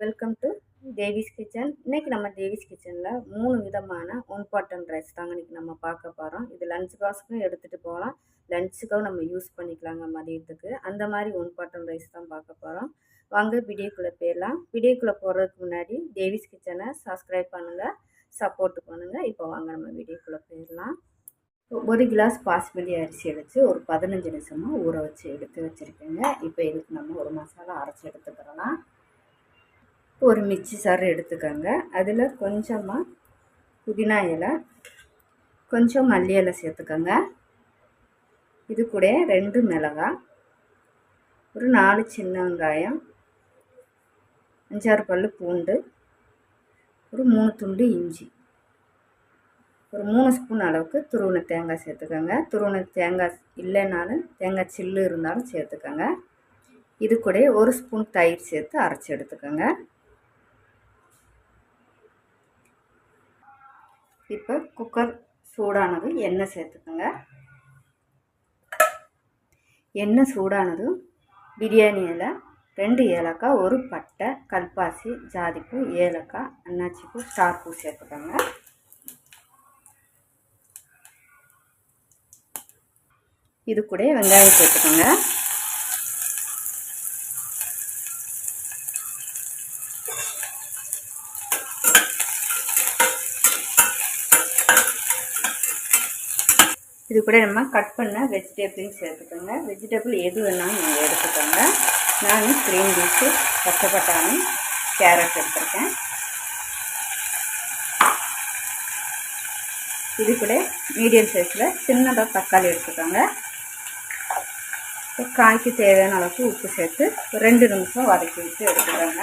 Welcome to Devi's kitchen இன்றைக்கி நம்ம தேவிஸ் கிச்சனில் மூணு விதமான ஒன் பாட்டன் ரைஸ் தாங்க இன்னைக்கு நம்ம பார்க்க போகிறோம் இது லஞ்ச் பாக்ஸுக்கும் எடுத்துகிட்டு போகலாம் லஞ்சுக்கும் நம்ம யூஸ் பண்ணிக்கலாங்க மதியத்துக்கு. அந்த மாதிரி ஒன் பாட்டன் ரைஸ் தான் பார்க்க போகிறோம் வாங்க வீடியோக்குள்ளே போயிடலாம். வீடியோக்குள்ளே போகிறதுக்கு முன்னாடி தேவிஸ் கிச்சனை சப்ஸ்கிரைப் பண்ணுங்கள் சப்போர்ட் பண்ணுங்கள் இப்போ வாங்க நம்ம வீடியோக்குள்ளே போயிடலாம். ஒரு கிளாஸ் பாஸ்மதி அரிசி வச்சு ஒரு பதினஞ்சு நிமிஷமாக ஊற வச்சு எடுத்து வச்சுருக்கேங்க. இப்போ இதுக்கு நம்ம ஒரு மசாலா அரைச்சி எடுத்துக்கிறலாம் ஒரு மிக்சி சாறு எடுத்துக்கோங்க. அதில் கொஞ்சமாக புதினா இலை கொஞ்சம் மல்லி இலை சேர்த்துக்கோங்க. இது கூட ரெண்டு மிளகாய் ஒரு நாலு சின்ன வெங்காயம் அஞ்சாறு பல் பூண்டு ஒரு மூணு துண்டு இஞ்சி. ஒரு மூணு ஸ்பூன் அளவுக்கு துருவண தேங்காய் சேர்த்துக்கோங்க. துருவண தேங்காய் இல்லைனாலும் தேங்காய் சில்லு இருந்தாலும் சேர்த்துக்கோங்க. இது கூட ஒரு ஸ்பூன் தயிர் சேர்த்து அரைச்சி எடுத்துக்கோங்க. இப்போ குக்கர் சூடானதும் எண்ணெய் சேர்த்துக்கோங்க. எண்ணெய் சூடானதும் பிரியாணி இலை ரெண்டு ஏலக்காய் ஒரு பட்டை கல்பாசி ஜாதிப்பூ ஏலக்காய் அன்னாச்சிப்பூ ஸ்டார் பூ சேர்த்துக்கோங்க. இது கூட வெங்காயம் சேர்த்துக்கோங்க. இது கூட நம்ம கட் பண்ண வெஜிடபிள்ஸ் சேர்த்துக்கோங்க. வெஜிடபிள் எது வேணாலும் நீங்கள் எடுத்துக்கோங்க. நான் க்ரீன் பீஸு பச்சை பட்டாணி கேரட் எடுத்துருக்கேன். இது கூட மீடியம் சைஸில் சின்னதாக தக்காளி எடுத்துக்கோங்க. காய்க்கு தேவையான அளவுக்கு உப்பு சேர்த்து ரெண்டு நிமிஷம் வதக்கி வச்சு எடுத்துக்கோங்க.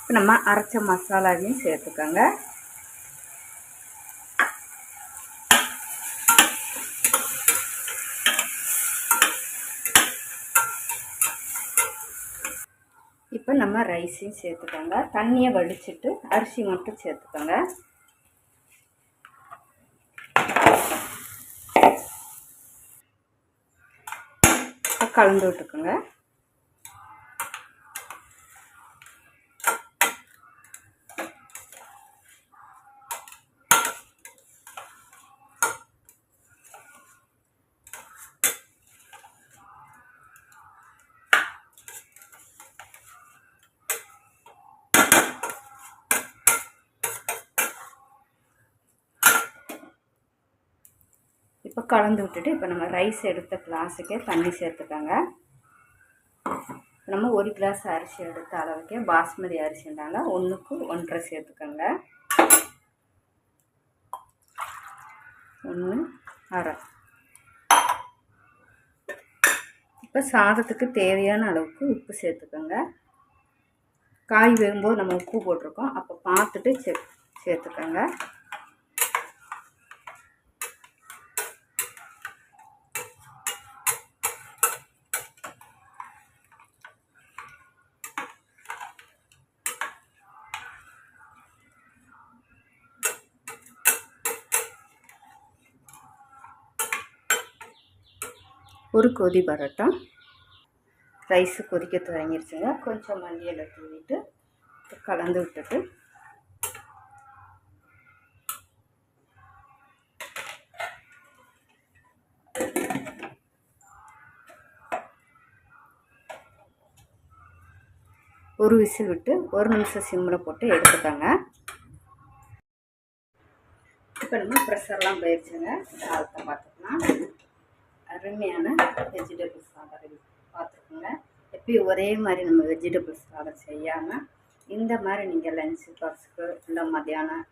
இப்போ நம்ம அரைச்ச மசாலாவையும் சேர்த்துக்கோங்க. இப்போ நம்ம ரைஸையும் சேர்த்துக்கோங்க. தண்ணியை வடிச்சிட்டு அரிசி மட்டும் சேர்த்துக்கோங்க. கலந்து விட்டுக்கோங்க இப்போ கலந்து விட்டுட்டு இப்போ நம்ம ரைஸ் எடுத்த கிளாஸுக்கே தண்ணி சேர்த்துக்கோங்க. நம்ம ஒரு கிளாஸ் அரிசி எடுத்த அளவுக்கே பாஸ்மதி அரிசினால ஒன்றுக்கு ஒன்றரை சேர்த்துக்கோங்க. ஒன்று அரை. இப்போ சாதத்துக்கு தேவையான அளவுக்கு உப்பு சேர்த்துக்கோங்க. காய் வேகும்போது நம்ம உப்பு போட்டிருக்கோம். அப்போ பார்த்துட்டு சே சேர்த்துக்கோங்க. ஒரு கொதி வரட்டும் ரைஸு கொதிக்க தொடங்கிருச்சுங்க. கொஞ்சம் மல்லியில் தூவிட்டு கலந்து விட்டுட்டு. ஒரு விசில் விட்டு ஒரு நிமிஷம் சிம்மில் போட்டு எடுத்துக்கோங்க. இப்போ நம்ம ப்ரெஷர்லாம் போயிடுச்சுங்க சாதத்தை பார்த்துக்கலாம். அருமையான வெஜிடபிள்ஸ் சாதம் பார்த்துருக்குங்க எப்பயும் ஒரே மாதிரி நம்ம வெஜிடபிள் சாதம் செய்யாமல் இந்த மாதிரி நீங்கள் லஞ்சு பாக்ஸுக்கு இல்லை மத்தியானம்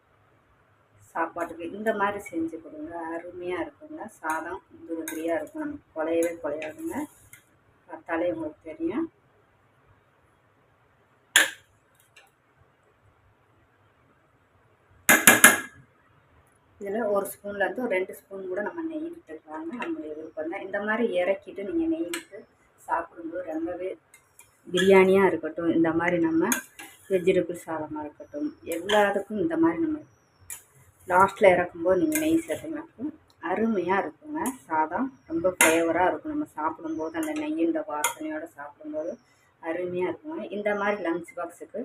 சாப்பாட்டுக்கு இந்த மாதிரி செஞ்சு கொடுங்க. அருமையாக இருக்குங்க. சாதம் உதிரியாக இருக்கும். நமக்கு குலையவே குலையாதுங்க பார்த்தாலே உங்களுக்கு தெரியும். இதில் ஒரு ஸ்பூன்லேருந்து ஒரு ரெண்டு ஸ்பூன் கூட நம்ம நெய் விட்டுக்கலாங்க நம்மளுடைய விருப்பம் தான் இந்த மாதிரி இறக்கிட்டு நீங்கள் நெய்விட்டு சாப்பிடும்போது ரொம்பவே பிரியாணியாக இருக்கட்டும் இந்த மாதிரி நம்ம வெஜிடபிள் சாதமாக இருக்கட்டும் எல்லாத்துக்கும் இந்த மாதிரி நம்ம லாஸ்ட்டில் இறக்கும்போது நீங்கள் நெய் சேர்த்துனாக்கும் அருமையாக இருக்குங்க. சாதம் ரொம்ப ஃப்ளேவராக இருக்கும். நம்ம சாப்பிடும்போது அந்த நெய்யின் வாசனையோடு சாப்பிடும்போது அருமையாக இருக்குங்க. இந்த மாதிரி லஞ்ச் பாக்ஸுக்கு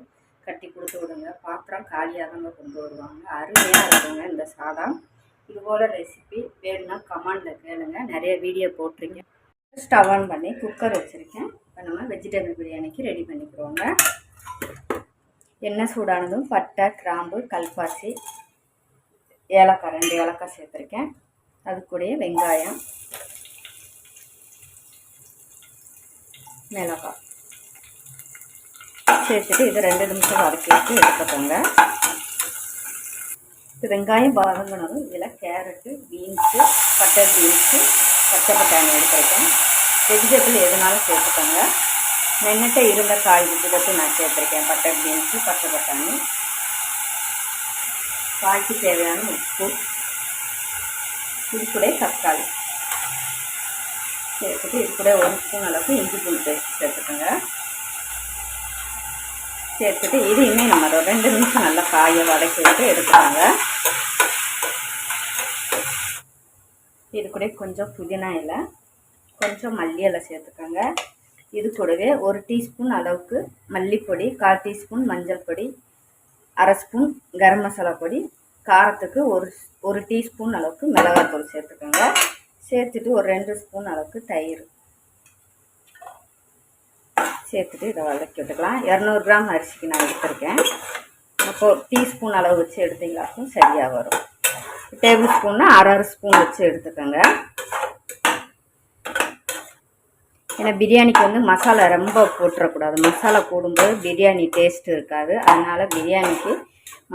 கட்டி கொடுத்து விடுங்க. பாத்திரம் காலியாக தாங்க கொண்டு வருவாங்க. அருமையாக இருக்குங்க இந்த சாதம். இதுபோல் ரெசிபி வேணும்னா கமெண்டில் கேளுங்க. நிறைய வீடியோ போட்டிருங்க ஸ்டவ் ஆன் பண்ணி குக்கர் வச்சுருக்கேன். இப்போ நம்ம வெஜிடபிள் பிரியாணிக்கு ரெடி பண்ணிக்கிறோங்க. எண்ணெய் சூடானதும் பட்டை கிராம்பு கல்பாசி ஏலக்காய் ரெண்டு ஏலக்காய் சேர்த்துருக்கேன். அது கூடயே வெங்காயம் மிளகாய். சேர்த்துட்டு இது ரெண்டு நிமிஷம் வதக்கி எடுத்துக்கோங்க. இப்போ வெங்காயம் வதங்கினதும் இதில் கேரட்டு பீன்ஸு பட்டர் பீன்ஸு பச்சை பட்டாணி எடுத்துருக்கேன். வெஜிடபிள் எதுனாலும் சேர்த்துக்கோங்க. நின்றுட்டு இருந்த காய் விதத்தை நான் சேர்த்துருக்கேன். பட்டர் பீன்ஸு பச்சை பட்டாணி. காய்க்கு தேவையான உப்பு இதுக்குடைய தக்காளி. சேர்த்துட்டு இது கூட ஒரு ஸ்பூன் அளவுக்கு இஞ்சி பூண்டு பேஸ்ட் சேர்த்துக்கோங்க. சேர்த்துட்டு இதையுமே நம்ம ரெண்டு நிமிஷம் நல்லா காய வதக்கி விட்டு எடுத்துக்கோங்க. இது கூட கொஞ்சம் புதினா இலை கொஞ்சம் மல்லி இலை சேர்த்துக்கோங்க. இது கூடவே ஒரு டீஸ்பூன் அளவுக்கு மல்லிப்பொடி கால் டீஸ்பூன் மஞ்சள் பொடி அரை ஸ்பூன் கரம் மசாலா பொடி காரத்துக்கு ஒரு ஒரு டீஸ்பூன் அளவுக்கு மிளகாத்தூள் சேர்த்துக்கோங்க. சேர்த்துட்டு ஒரு ரெண்டு ஸ்பூன் அளவுக்கு தயிர். சேர்த்துட்டு இதை வதக்கி விட்டுக்கலாம். இரநூறு கிராம் அரிசிக்கு நான் எடுத்திருக்கேன். அப்போ டீஸ்பூன் அளவு வச்சு எடுத்தீங்களாக்கும் சரியாக வரும். டேபிள் ஸ்பூன்னா அரை அரை ஸ்பூன் வச்சு எடுத்துக்கோங்க. ஏன்னா பிரியாணிக்கு வந்து மசாலா ரொம்ப போட்டுறக்கூடாது. மசாலா போடும்போது பிரியாணி டேஸ்ட் இருக்காது. அதனால் பிரியாணிக்கு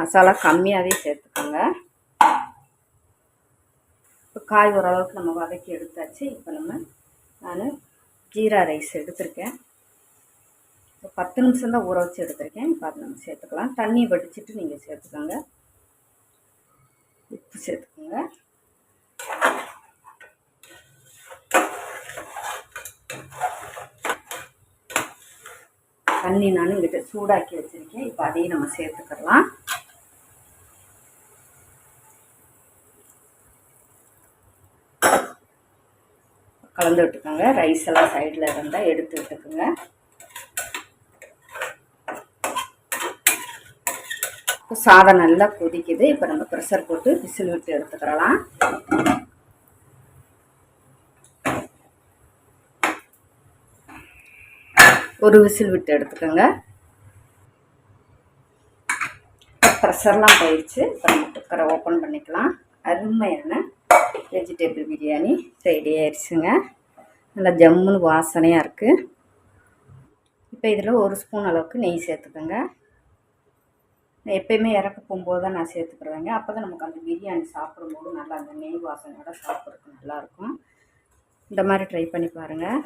மசாலா கம்மியாகவே சேர்த்துக்கோங்க. இப்போ காய் ஓரளவுக்கு நம்ம வதக்கி எடுத்தாச்சு. இப்போ நம்ம நான் ஜீரா ரைஸ் எடுத்திருக்கேன். பத்து நிமிஷம் தான் ஊற வச்சு எடுத்திருக்கேன். இப்போ அதை நம்ம சேர்த்துக்கலாம். தண்ணி வடிச்சிட்டு நீங்கள் சேர்த்துக்கோங்க. உப்பு சேர்த்துக்கோங்க. தண்ணி நான் இங்கிட்ட சூடாக்கி வச்சுருக்கேன். இப்போ அதையும் நம்ம சேர்த்துக்கலாம். கலந்து விட்டுக்கோங்க. ரைஸ் எல்லாம் சைடில் இருந்தால் எடுத்து விட்டுக்கோங்க. சாதம் நல்லா கொதிக்குது. இப்போ நம்ம ப்ரெஷர் போட்டு விசில் விட்டு எடுத்துக்கிறலாம். ஒரு விசில் விட்டு எடுத்துக்கோங்க. ப்ரெஷர்லாம் போயிடுச்சு. இப்போ நம்ம குக்கரை ஓப்பன் பண்ணிக்கலாம். அருமையான வெஜிடபிள் பிரியாணி ரெடி ஆயிடுச்சுங்க. நல்லா ஜம்முன்னு வாசனையாக இருக்குது இப்போ இதில் ஒரு ஸ்பூன் அளவுக்கு நெய் சேர்த்துக்கோங்க. நான் எப்போயுமே இறக்க போகும்போது தான் நான் சேர்த்துக்கிறேங்க அப்போ தான் நமக்கு அந்த பிரியாணி சாப்பிடும்போது நல்லா அந்த நெய் வாசனையோட சாப்பிட்றதுக்கு நல்லாயிருக்கும். இந்த மாதிரி ட்ரை பண்ணி பாருங்கள்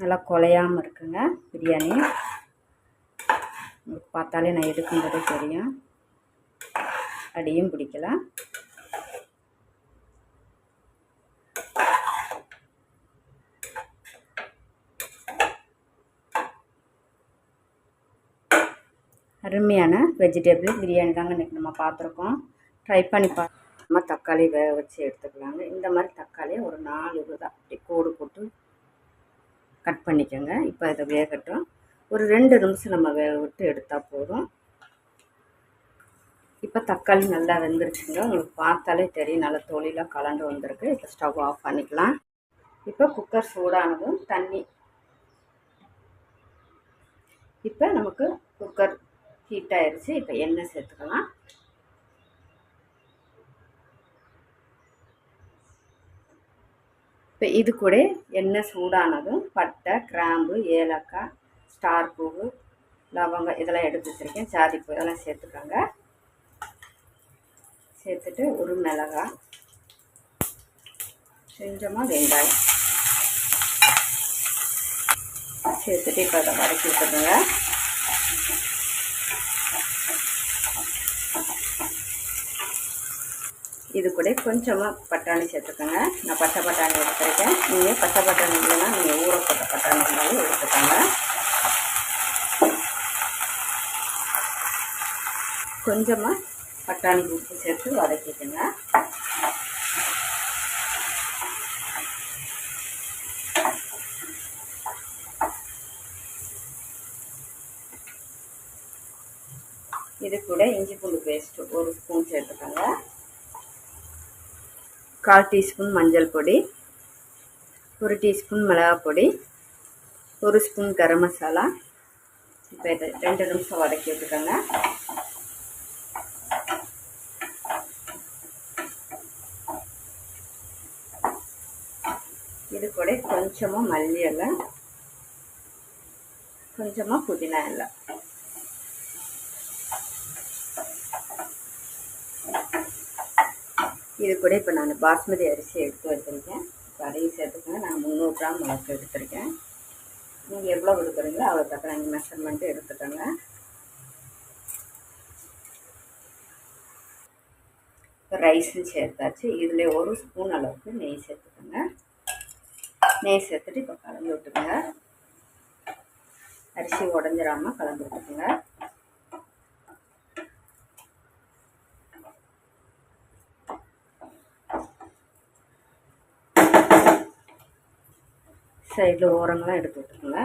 நல்லா குலையாமல் இருக்குங்க பிரியாணி. உங்களுக்கு பார்த்தாலே நான் எடுக்கும்போதே தெரியும். அடியும் பிடிக்கலாம் அருமையான வெஜிடபிள் பிரியாணி தாங்க இன்றைக்கி நம்ம பார்த்துருக்கோம். ட்ரை பண்ணி பார்த்து நம்ம தக்காளி வேக வச்சு எடுத்துக்கலாங்க. இந்த மாதிரி தக்காளியை ஒரு நாலு விதம் அப்படி கோடு போட்டு கட் பண்ணிக்கோங்க. இப்போ இதை வேகட்டும். ஒரு ரெண்டு நிமிஷம் நம்ம வேக விட்டு எடுத்தால் போதும். இப்போ தக்காளி நல்லா வெந்துருச்சுங்க. உங்களுக்கு பார்த்தாலே தெரியும். நல்லா தொழிலாக கலந்து வந்திருக்கு. இப்போ ஸ்டவ் ஆஃப் பண்ணிக்கலாம். இப்போ குக்கர் சூடானதும் தண்ணி. இப்போ நமக்கு குக்கர் ஹீட் ஆயிடுச்சு இப்போ எண்ணெய் சேர்த்துக்கலாம். இப்போ இது கூட எண்ணெய் சூடானதும் பட்டை கிராம்பு ஏலக்காய் ஸ்டார் பூவு லவங்கம் இதெல்லாம் எடுத்து வச்சுருக்கேன். சாதிப்பூ இதெல்லாம் சேர்த்துக்கோங்க. சேர்த்துட்டு ஒரு மிளகாய் கொஞ்சமாக வெங்காயம் சேர்த்துட்டு இப்போ அதை வதக்கி விட்டுருங்க இது கூட கொஞ்சமாக பட்டாணி சேர்த்துக்கோங்க. நான் பச்சை பட்டாணி எடுத்துருக்கேன். நீங்கள் பச்சை பட்டாணி இல்லைன்னா நீங்கள் ஊற பட்டாணி இருந்தாலும் எடுத்துக்கோங்க. கொஞ்சமாக பட்டாணி உப்பு சேர்த்து வதக்கிக்கோங்க. இது கூட இஞ்சி பூண்டு பேஸ்ட்டு ஒரு ஸ்பூன் சேர்த்துக்கோங்க. கால் டீஸ்பூன் மஞ்சள் பொடி ஒரு டீஸ்பூன் மிளகாய் பொடி ஒரு ஸ்பூன் கரம் மசாலா. இப்போ இதை ரெண்டு நிமிஷம் வதக்கி விட்டுக்கோங்க. இது கூட கொஞ்சமாக மல்லி இலை கொஞ்சமாக புதினா எல்லாம் இது கூட இப்போ நான் பாஸ்மதி அரிசி எடுத்து வச்சுருக்கேன். இப்போ அதையும் சேர்த்துக்கோங்க. நான் முந்நூறு கிராம் மிளகு எடுத்திருக்கேன். நீங்கள் எவ்வளோ கொடுக்குறீங்களோ அவ்வளோ தக்க நீங்கள் மெஷர்மெண்ட்டு எடுத்துக்கோங்க. இப்போ ரைஸும் சேர்த்தாச்சு. இதில் ஒரு ஸ்பூன் அளவுக்கு நெய் சேர்த்துக்கோங்க. நெய் சேர்த்துட்டு இப்போ கலந்து விட்டுருங்க அரிசி உடஞ்சிடாமல் கலந்து விட்டுக்கோங்க. சைடில் ஓரங்களாம் எடுத்து விட்டுருங்க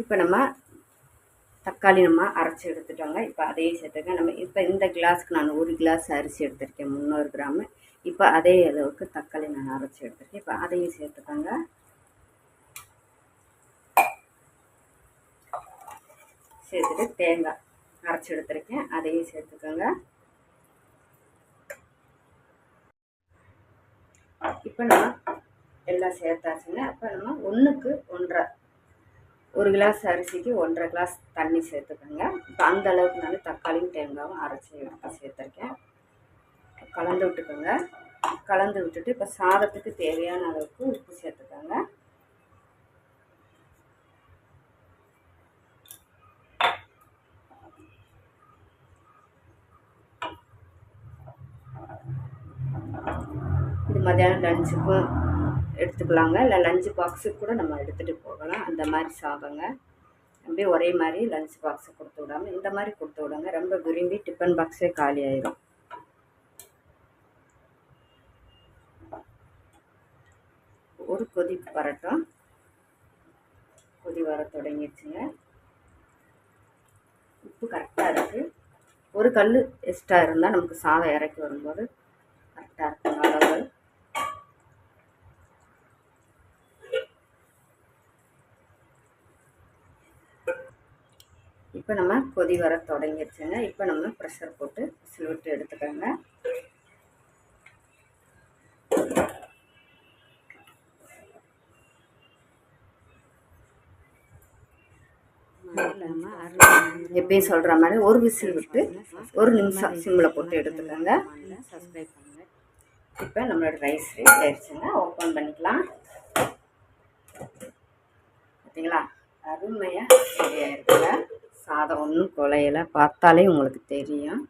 இப்போ நம்ம தக்காளி நம்ம அரைச்சி எடுத்துட்டோங்க. இப்போ அதே சேர்த்துக்க நம்ம இப்போ இந்த கிளாஸ்க்கு நான் ஒரு கிளாஸ் அரிசி எடுத்திருக்கேன். முந்நூறு கிராமு. இப்போ அதே அளவுக்கு தக்காளி நான் அரைச்சி எடுத்துருக்கேன். இப்போ அதையும் சேர்த்துக்கோங்க. சேர்த்துட்டு தேங்காய் அரைச்சி எடுத்துருக்கேன் அதையும் சேர்த்துக்கோங்க. இப்போ நம்ம எல்லாம் சேர்த்தாச்சுங்க. அப்போ நம்ம ஒன்றுக்கு ஒன்றரை ஒரு கிளாஸ் அரிசிக்கு ஒன்றரை கிளாஸ் தண்ணி சேர்த்துக்கோங்க. இப்போ அந்த அளவுக்கு நான் தக்காளியும் தேங்காயும் அரைச்சி எடுத்து சேர்த்துருக்கேன். கலந்து விட்டுக்கோங்க. கலந்து விட்டுட்டு இப்போ சாதத்துக்கு தேவையான அளவுக்கு உப்பு சேர்த்துக்கோங்க இது மத்தியானம் லஞ்சுக்கும் எடுத்துக்கலாங்க. இல்லை லஞ்ச் பாக்ஸுக்கு கூட நம்ம எடுத்துகிட்டு போகலாம். அந்த மாதிரி சாதங்க அப்படியே ஒரே மாதிரி லஞ்ச் பாக்ஸை கொடுத்து விடாமல் இந்த மாதிரி கொடுத்து விடுங்க. ரொம்ப விரும்பி டிஃபன் பாக்ஸே காலி ஆயிரும். ஒரு கொதி வரட்டும் கொதி வர தொடங்கிடுச்சுங்க. உப்பு கரெக்டாக இருக்குது ஒரு கல் எக்ஸ்ட்ரா இருந்தால் நமக்கு சாதம் இறக்கி வரும்போது கரெக்டாக இருக்குங்க அளவு இப்போ நம்ம கொதி வர தொடங்கிடுச்சுங்க. இப்போ நம்ம ப்ரெஷர் போட்டு விசில் விட்டு எடுத்துக்கோங்க. எப்பயும் சொல்கிற மாதிரி ஒரு விசில் விட்டு ஒரு நிமிஷம் சிம்மில் போட்டு எடுத்துக்கோங்க. சப்ஸ்கிரைப் இப்போ நம்மளோட ரைஸ் ரெடி ஆயிடுச்சுங்க. ஓப்பன் பண்ணிக்கலாம். பார்த்தீங்களா? அருமையாக ரெடி ஆயிருக்குங்க. சாதம் ஒன்றும் குலையலை. பார்த்தாலே உங்களுக்கு தெரியும்.